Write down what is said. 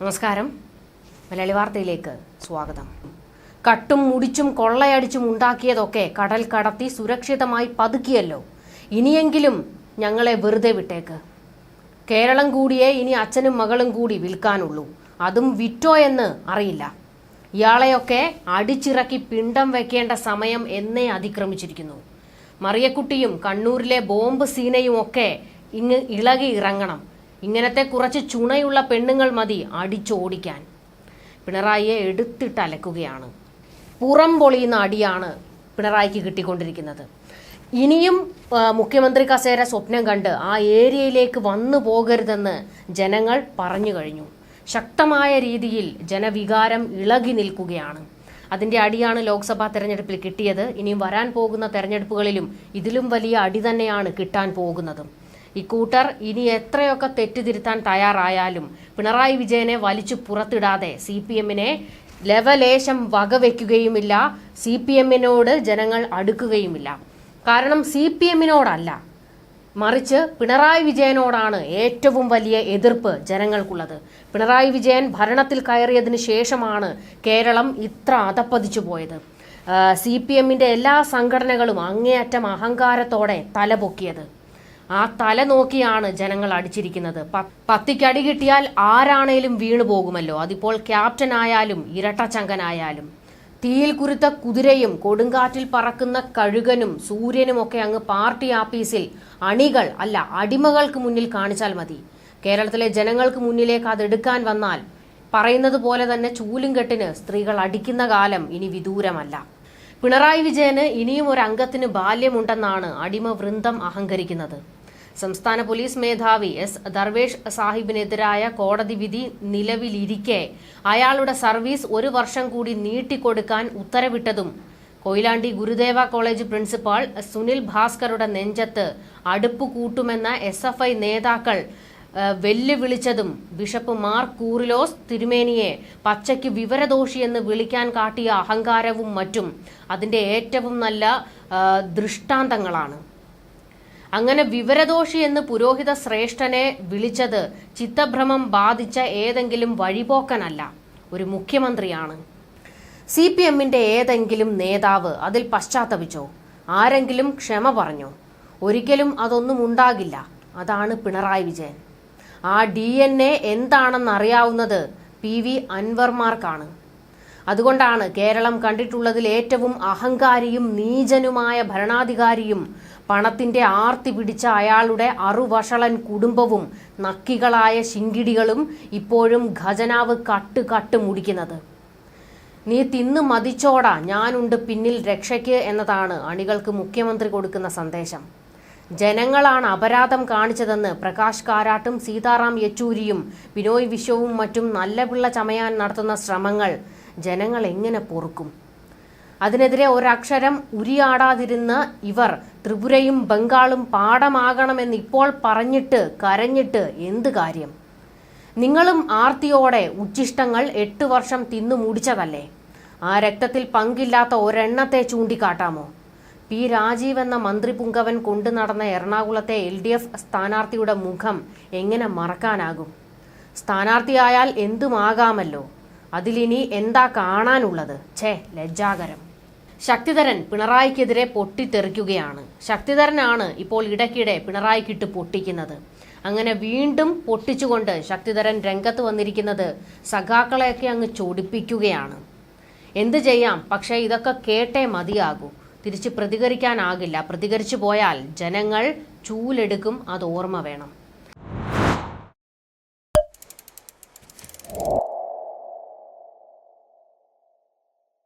നമസ്കാരം. മലയാളി വാർത്തയിലേക്ക് സ്വാഗതം. കട്ടും മുടിച്ചും കൊള്ളയടിച്ചും ഉണ്ടാക്കിയതൊക്കെ കടൽ കടത്തി സുരക്ഷിതമായി പതുക്കിയല്ലോ. ഇനിയെങ്കിലും ഞങ്ങളെ വെറുതെ വിട്ടേക്ക്. കേരളം കൂടിയേ ഇനി അച്ഛനും മകളും കൂടി വിൽക്കാനുള്ളൂ. അതും വിറ്റോ എന്ന് അറിയില്ല. ഇയാളെയൊക്കെ അടിച്ചിറക്കി പിണ്ടം വെക്കേണ്ട സമയം എന്നേ അതിക്രമിച്ചിരിക്കുന്നു. മറിയക്കുട്ടിയും കണ്ണൂരിലെ ബോംബ് സീനയും ഒക്കെ ഇങ്ങ് ഇളകി ഇറങ്ങണം. ഇങ്ങനത്തെ കുറച്ച് ചുണയുള്ള പെണ്ണുങ്ങൾ മതി അടിച്ചോടിക്കാൻ. പിണറായിയെ എടുത്തിട്ട് അലക്കുകയാണ്. പുറം പൊളിയുന്ന അടിയാണ് പിണറായിക്ക് കിട്ടിക്കൊണ്ടിരിക്കുന്നത്. ഇനിയും മുഖ്യമന്ത്രി കസേര സ്വപ്നം കണ്ട് ആ ഏരിയയിലേക്ക് വന്നു പോകരുതെന്ന് ജനങ്ങൾ പറഞ്ഞു കഴിഞ്ഞു. ശക്തമായ രീതിയിൽ ജനവികാരം ഇളകി നിൽക്കുകയാണ്. അതിന്റെ അടിയാണ് ലോക്സഭാ തെരഞ്ഞെടുപ്പിൽ കിട്ടിയത്. ഇനിയും വരാൻ പോകുന്ന തെരഞ്ഞെടുപ്പുകളിലും ഇതിലും വലിയ അടി തന്നെയാണ് കിട്ടാൻ പോകുന്നതും. ഇക്കൂട്ടർ ഇനി എത്രയൊക്കെ തെറ്റുതിരുത്താൻ തയ്യാറായാലും പിണറായി വിജയനെ വലിച്ചു പുറത്തിടാതെ സി പി എമ്മിനെ ലവലേശം വകവെക്കുകയുമില്ല. സി പി എമ്മിനോട് ജനങ്ങൾ അടുക്കുകയുമില്ല. കാരണം സി പി എമ്മിനോടല്ല. മറിച്ച് പിണറായി വിജയനോടാണ് ഏറ്റവും വലിയ എതിർപ്പ് ജനങ്ങൾക്കുള്ളത്. പിണറായി വിജയൻ ഭരണത്തിൽ കയറിയതിന് ശേഷമാണ് കേരളം ഇത്ര അതപ്പതിച്ചു പോയത്. സി പി എമ്മിന്റെ എല്ലാ സംഘടനകളും അങ്ങേയറ്റം അഹങ്കാരത്തോടെ തലപൊക്കിയത്. ആ തല നോക്കിയാണ് ജനങ്ങൾ അടിച്ചിരിക്കുന്നത്. പത്തിക്കടി കിട്ടിയാൽ ആരാണേലും വീണു പോകുമല്ലോ. അതിപ്പോൾ ക്യാപ്റ്റൻ ആയാലും ഇരട്ടച്ചങ്കനായാലും. തീയിൽ കുരുത്ത കുതിരയും കൊടുങ്കാറ്റിൽ പറക്കുന്ന കഴുകനും സൂര്യനും ഒക്കെ അങ്ങ് പാർട്ടി ആഫീസിൽ അണികൾ അല്ല അടിമകൾക്ക് മുന്നിൽ കാണിച്ചാൽ മതി. കേരളത്തിലെ ജനങ്ങൾക്ക് മുന്നിലേക്ക് അതെടുക്കാൻ വന്നാൽ പറയുന്നത് പോലെ തന്നെ ചൂലും കെട്ടിന് സ്ത്രീകൾ അടിക്കുന്ന കാലം ഇനി വിദൂരമല്ല. പിണറായി വിജയന് ഇനിയും ഒരു അംഗത്തിന് ബാല്യമുണ്ടെന്നാണ് അടിമ വൃന്ദം അഹങ്കരിക്കുന്നത്. സംസ്ഥാന പോലീസ് മേധാവി എസ് ദർവേഷ് സാഹിബിനെതിരായ കോടതി വിധി നിലവിലിരിക്കെ. അയാളുടെ സർവീസ് ഒരു വർഷം കൂടി നീട്ടിക്കൊടുക്കാൻ ഉത്തരവിട്ടതും. കൊയിലാണ്ടി ഗുരുദേവ കോളേജ് പ്രിൻസിപ്പാൾ സുനിൽ ഭാസ്കറുടെ നെഞ്ചത്ത് അടുപ്പ് കൂട്ടുമെന്ന എസ് എഫ് ഐ നേതാക്കൾ വെല്ലുവിളിച്ചതും. ബിഷപ്പ് മാർ കൂറിലോസ് തിരുമേനിയെ പച്ചയ്ക്ക് വിവരദോഷിയെന്ന് വിളിക്കാൻ കാട്ടിയ അഹങ്കാരവും മറ്റും. അതിന്റെ ഏറ്റവും നല്ല ദൃഷ്ടാന്തങ്ങളാണ്. അങ്ങനെ വിവരദോഷി എന്ന് പുരോഹിത ശ്രേഷ്ഠനെ വിളിച്ചത് ചിത്തഭ്രമം ബാധിച്ച ഏതെങ്കിലും വഴിപോക്കനല്ല. ഒരു മുഖ്യമന്ത്രിയാണ്. സി പി എമ്മിന്റെ ഏതെങ്കിലും നേതാവ് അതിൽ പശ്ചാത്തപിച്ചോ? ആരെങ്കിലും ക്ഷമ പറഞ്ഞോ? ഒരിക്കലും അതൊന്നും ഉണ്ടാകില്ല. അതാണ് പിണറായി വിജയൻ. ആ ഡി എൻ എ എന്താണെന്നറിയാവുന്നത് പി വി അൻവർമാർക്കാണ് അതുകൊണ്ടാണ് കേരളം കണ്ടിട്ടുള്ളതിൽ ഏറ്റവും അഹങ്കാരിയും നീചനുമായ ഭരണാധികാരിയും പണത്തിന്റെ ആർത്തി പിടിച്ച അയാളുടെ അറുവഷളൻ കുടുംബവും നക്കികളായ ശിങ്കിടികളും ഇപ്പോഴും ഖജനാവ് കട്ട് കട്ട് മുടിക്കുന്നത്. നീ തിന്ന് മതിച്ചോടാ ഞാനുണ്ട് പിന്നിൽ രക്ഷയ്ക്ക് എന്നതാണ് അണികൾക്ക് മുഖ്യമന്ത്രി കൊടുക്കുന്ന സന്ദേശം. ജനങ്ങളാണ് അപരാധം കാണിച്ചതെന്ന് പ്രകാശ് കാരാട്ടും സീതാറാം യെച്ചൂരിയും ബിനോയ് വിശ്വവും മറ്റും നല്ല പിള്ള ചമയാൻ നടത്തുന്ന ശ്രമങ്ങൾ ജനങ്ങൾ എങ്ങനെ പൊറുക്കും? അതിനെതിരെ ഒരക്ഷരം ഉരിയാടാതിരുന്ന ഇവർ ത്രിപുരയും ബംഗാളും പാഠമാകണമെന്ന് ഇപ്പോൾ പറഞ്ഞിട്ട് കരഞ്ഞിട്ട് എന്ത് കാര്യം? നിങ്ങളും ആർത്തിയോടെ ഉച്ചിഷ്ടങ്ങൾ എട്ട് വർഷം തിന്നു മുടിച്ചതല്ലേ? ആ രക്തത്തിൽ പങ്കില്ലാത്ത ഒരെണ്ണത്തെ ചൂണ്ടിക്കാട്ടാമോ? പി. രാജീവ് എന്ന മന്ത്രി പുങ്കവൻ കൊണ്ടു നടന്ന എറണാകുളത്തെ എൽ ഡി എഫ് സ്ഥാനാർത്ഥിയുടെ മുഖം എങ്ങനെ മറക്കാനാകും? സ്ഥാനാർത്ഥിയായാൽ എന്തുമാകാമല്ലോ? അതിലിനി എന്താ കാണാനുള്ളത്? ഛേ ലജ്ജാകരം. ശക്തിധരൻ പിണറായിക്കെതിരെ പൊട്ടിത്തെറിക്കുകയാണ്. ശക്തിധരനാണ് ഇപ്പോൾ ഇടയ്ക്കിടെ പിണറായിക്കിട്ട് പൊട്ടിക്കുന്നത്. അങ്ങനെ വീണ്ടും പൊട്ടിച്ചുകൊണ്ട് ശക്തിധരൻ രംഗത്ത് വന്നിരിക്കുന്നത് സഖാക്കളെയൊക്കെ അങ്ങ് ചൊടിപ്പിക്കുകയാണ്. എന്ത് ചെയ്യാം? പക്ഷേ ഇതൊക്കെ കേട്ടേ മതിയാകൂ. തിരിച്ച് പ്രതികരിക്കാനാകില്ല. പ്രതികരിച്ചു പോയാൽ ജനങ്ങൾ ചൂലെടുക്കും അത് ഓർമ്മ വേണം.